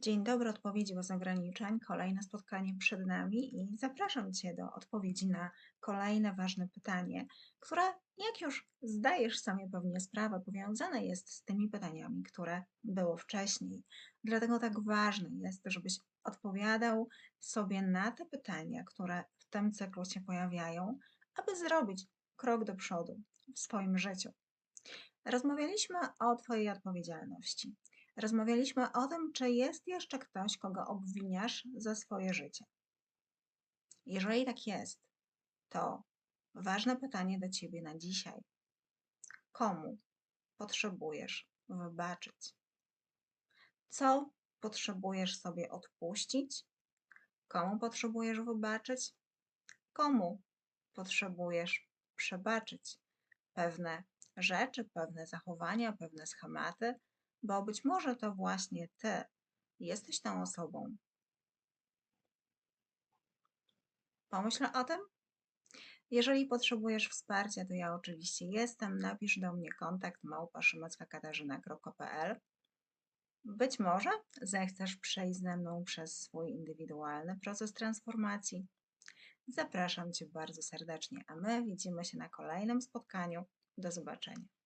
Dzień dobry, odpowiedzi bez ograniczeń. Kolejne spotkanie przed nami i zapraszam Cię do odpowiedzi na kolejne ważne pytanie, które, jak już zdajesz sobie pewnie sprawę, powiązane jest z tymi pytaniami, które było wcześniej. Dlatego tak ważne jest, żebyś odpowiadał sobie na te pytania, które w tym cyklu się pojawiają, aby zrobić krok do przodu w swoim życiu. Rozmawialiśmy o Twojej odpowiedzialności. Rozmawialiśmy o tym, czy jest jeszcze ktoś, kogo obwiniasz za swoje życie. Jeżeli tak jest, to ważne pytanie do Ciebie na dzisiaj. Komu potrzebujesz wybaczyć? Co potrzebujesz sobie odpuścić? Komu potrzebujesz wybaczyć? Komu potrzebujesz przebaczyć pewne rzeczy, pewne zachowania, pewne schematy, bo być może to właśnie ty jesteś tą osobą. Pomyśl o tym. Jeżeli potrzebujesz wsparcia, to ja oczywiście jestem. Napisz do mnie kontakt małpa.szymacka-katarzyna.pl Być może zechcesz przejść ze mną przez swój indywidualny proces transformacji. Zapraszam Cię bardzo serdecznie, a my widzimy się na kolejnym spotkaniu. Do zobaczenia.